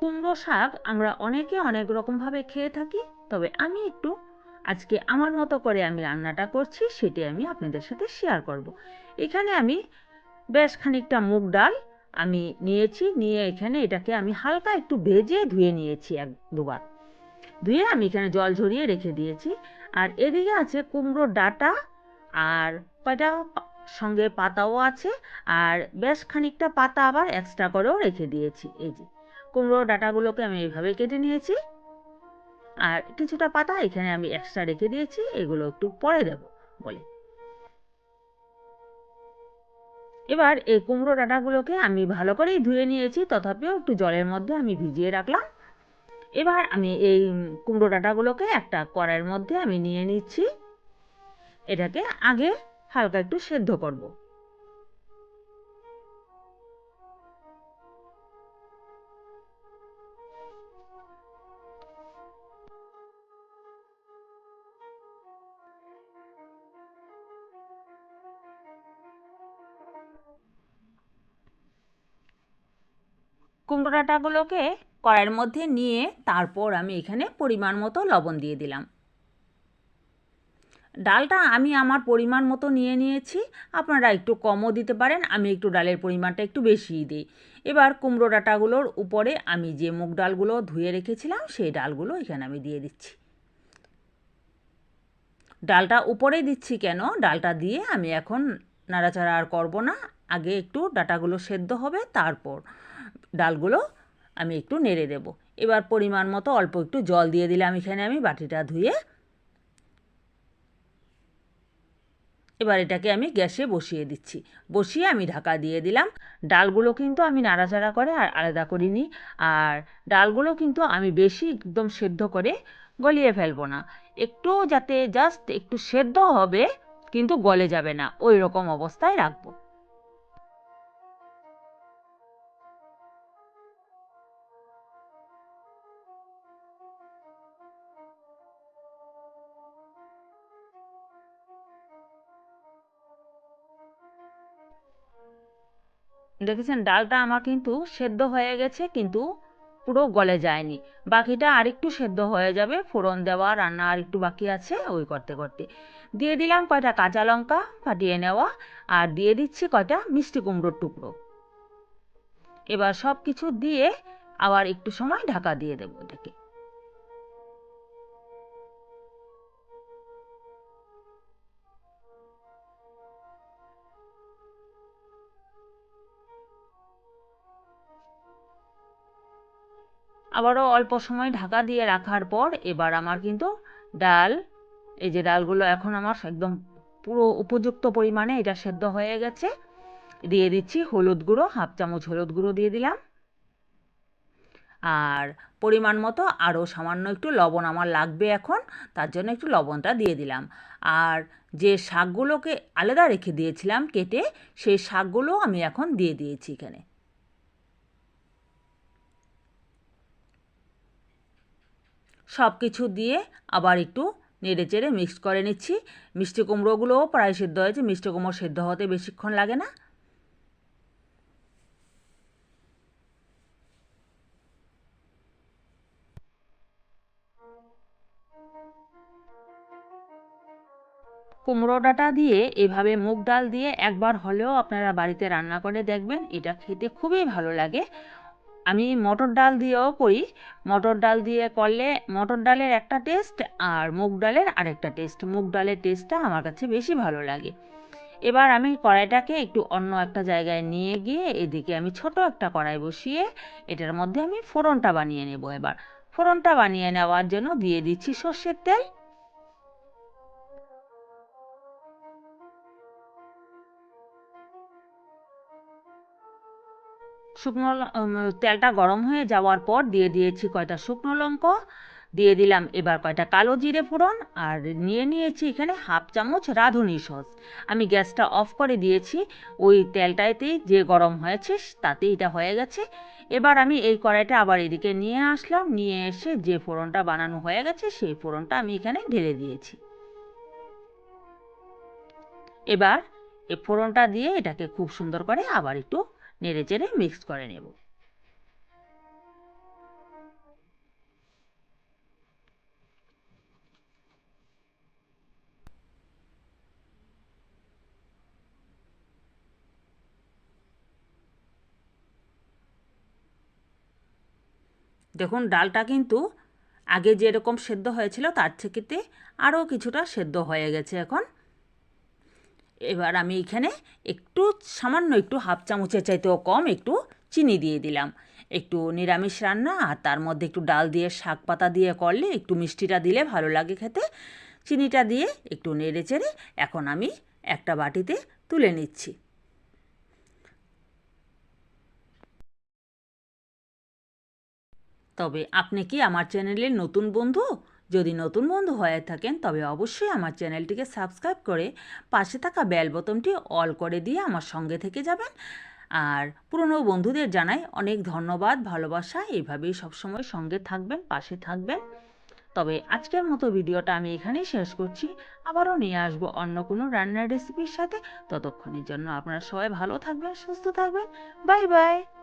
কুমড়ো শাক আমরা অনেকে অনেক রকমভাবে খেয়ে থাকি, তবে আমি একটু, আজকে আমার মতো করে আমি রান্নাটা করছি, সেটি আমি আপনাদের সাথে শেয়ার করব। এখানে আমি বেশ খানিকটা মুগ ডাল আমি নিয়েছি, নিয়ে এখানে এটাকে আমি হালকা একটু ভেজে ধুয়ে নিয়েছি এক দুবার। ধুয়ে আমি এখানে জল ঝরিয়ে রেখে দিয়েছি। আর এদিকে আছে কুমড়োর ডাটা আর কয়টা? সঙ্গে পাতাও আছে। আর বেশ খানিকটা পাতা আবার এক্সট্রা করেও রেখে দিয়েছি। এই যে, কুমড়ো ডাটাগুলোকে আমি এইভাবে কেটে নিয়েছি। আর কিছুটা পাতা এখানে আমি এক্সট্রা রেখে দিয়েছি। এগুলো একটু পরে দেব বলে। এবার এই কুমড়ো ডাঁটাগুলোকে আমি ভালো করেই ধুয়ে নিয়েছি। তথাপিও একটু জলের মধ্যে আমি ভিজিয়ে রাখলাম। এবার আমি এই কুমড়ো ডাঁটাগুলোকে একটা কড়াইয়ের মধ্যে আমি নিয়ে নিচ্ছি। এটাকে আগে হালকা একটু সেদ্ধ করব। কুমড়ো ডাঁটাগুলোকে কড়াইয়ের মধ্যে নিয়ে তারপর আমি এখানে পরিমাণ মতো লবণ দিয়ে দিলাম। ডালটা আমি আমার পরিমাণ মতো নিয়ে নিয়েছি। আপনারা একটু কমও দিতে পারেন, আমি একটু ডালের পরিমাণটা একটু বেশিই দিই। এবার কুমড়ো ডাঁটাগুলোর উপরে আমি যে মুগ ডালগুলো ধুয়ে রেখেছিলাম, সেই ডালগুলো এখানে আমি দিয়ে দিচ্ছি। ডালটা উপরে দিচ্ছি কেন? ডালটা দিয়ে আমি এখন নাড়াচাড়া আর করব না। আগে একটু ডাটাগুলো সেদ্ধ হবে, তারপর ডালগুলো আমি একটু নেড়ে দেব। এবার পরিমাণ মতো অল্প একটু জল দিয়ে দিলাম এখানে আমি, বাটিটা ধুয়ে এবার এটাকে আমি গ্যাসে বসিয়ে দিচ্ছি। বসিয়ে আমি ঢাকা দিয়ে দিলাম। ডালগুলো কিন্তু আমি নাড়াচাড়া করে আর আলাদা করিনি আর ডালগুলো কিন্তু আমি বেশি একদম সেদ্ধ করে গলিয়ে ফেলব না। একটু যাতে জাস্ট একটু সেদ্ধ হবে, কিন্তু গলে যাবে না। ওই রকম অবস্থায় রাখব। দেখেছেন, ডালটা আমার কিন্তু সেদ্ধ হয়ে গেছে, কিন্তু পুরো গলে যায়নি। বাকিটা আরেকটু সেদ্ধ হয়ে যাবে, ফোড়ন দেওয়া, রান্না আর একটু বাকি আছে, ওই করতে করতে। দিয়ে দিলাম কয়টা কাঁচা লঙ্কা ফাটিয়ে নেওয়া, আর দিয়ে দিচ্ছি কয়টা মিষ্টি কুমড়োর টুকরো। এবার সব কিছু দিয়ে আবার একটু সময় ঢাকা দিয়ে দেবো এটাকে। আবারও অল্প সময় ঢাকা দিয়ে রাখার পর এবার আমার কিন্তু ডাল, এই যে ডালগুলো এখন আমার একদম পুরো উপযুক্ত পরিমাণে এটা সেদ্ধ হয়ে গেছে। দিয়ে দিচ্ছি হলুদ গুঁড়ো, হাফ চামচ হলুদ গুঁড়ো দিয়ে দিলাম। আর পরিমাণ মতো আরও সামান্য একটু লবণ আমার লাগবে এখন, তার জন্য একটু লবণটা দিয়ে দিলাম। আর যে শাকগুলোকে আলাদা রেখে দিয়েছিলাম কেটে, সেই শাকগুলো আমি এখন দিয়ে দিয়েছি এখানে। সব কিছু দিয়ে আবার একটু নেড়ে চেড়ে মিক্সড করে নিচ্ছি। মিষ্টি কুমড়োগুলোও প্রায় সেদ্ধ হয়েছে। মিষ্টি কুমড়ো সেদ্ধ হতে বেশিক্ষণ লাগে না। কুমড়ো ডাঁটা দিয়ে এভাবে মুগ ডাল দিয়ে একবার হলেও আপনারা বাড়িতে রান্না করে দেখবেন। এটা খেতে খুবই ভালো লাগে। আমি মটর ডাল দিয়েও করি। মটর ডাল দিয়ে করলে মটর ডালের একটা টেস্ট আর মুগ ডালের আরেকটা টেস্ট মুগ ডালের টেস্টটা আমার কাছে বেশি ভালো লাগে। এবার আমি কড়াইটাকে একটু অন্য একটা জায়গায় নিয়ে গিয়ে এদিকে আমি ছোট একটা কড়াই বসিয়ে এটার মধ্যে আমি ফোড়নটা বানিয়ে নেব এবার। ফোড়নটা বানিয়ে নেওয়ার জন্য দিয়ে দিচ্ছি সর্ষের তেল। শুকনো তেলটা গরম হয়ে যাওয়ার পর দিয়ে দিয়েছি কয়টা শুকনো লঙ্কা। দিয়ে দিলাম এবার কয়টা কালো জিরে ফোড়ন আর নিয়ে নিয়েছি এখানে হাফ চামচ রাঁধুনি সস। আমি গ্যাসটা অফ করে দিয়েছি, ওই তেলটাতেই যে গরম হয়েছে তাতেই এটা হয়ে গেছে। এবার আমি এই কড়াইটা আবার এদিকে নিয়ে আসলাম, নিয়ে এসে যে ফোড়নটা বানানো হয়ে গেছে সেই ফোড়নটা আমি এখানে ঢেলে দিয়েছি। এবার এই ফোড়নটা দিয়ে এটাকে খুব সুন্দর করে আবার একটু নেড়ে চেড়ে মিক্স করে নেব। দেখুন, ডালটা কিন্তু আগে যেরকম সেদ্ধ হয়েছিল, তার থেকেতে আরও কিছুটা সেদ্ধ হয়ে গেছে এখন। এবার আমি এখানে একটু সামান্য একটু হাফ চামচের চাইতেও কম একটু চিনি দিয়ে দিলাম। একটু নিরামিষ রান্না আর তার মধ্যে একটু ডাল দিয়ে, শাক পাতা দিয়ে করলে একটু মিষ্টিটা দিলে ভালো লাগে খেতে। চিনিটা দিয়ে একটু নেড়ে চেড়ে এখন আমি একটা বাটিতে তুলে নিচ্ছি। তবে আপনি কি আমার চ্যানেলের নতুন বন্ধু? যদি নতুন বন্ধু হয়ে থাকেন, তবে অবশ্যই আমার চ্যানেলটিকে সাবস্ক্রাইব করে পাশে থাকা বেল বোতামটি অল করে দিয়ে আমার সঙ্গে থেকে যাবেন। আর পুরনো বন্ধুদের জানাই অনেক ধন্যবাদ, ভালোবাসা। এইভাবেই সবসময় সঙ্গে থাকবেন, পাশে থাকবেন। তবে আজকের মতো ভিডিওটা আমি এখানেই শেষ করছি। আবারও নিয়ে আসব অন্য কোনো রান্নার রেসিপির সাথে। ততক্ষণের জন্য আপনারা সবাই ভালো থাকবেন, সুস্থ থাকবেন। Bye bye.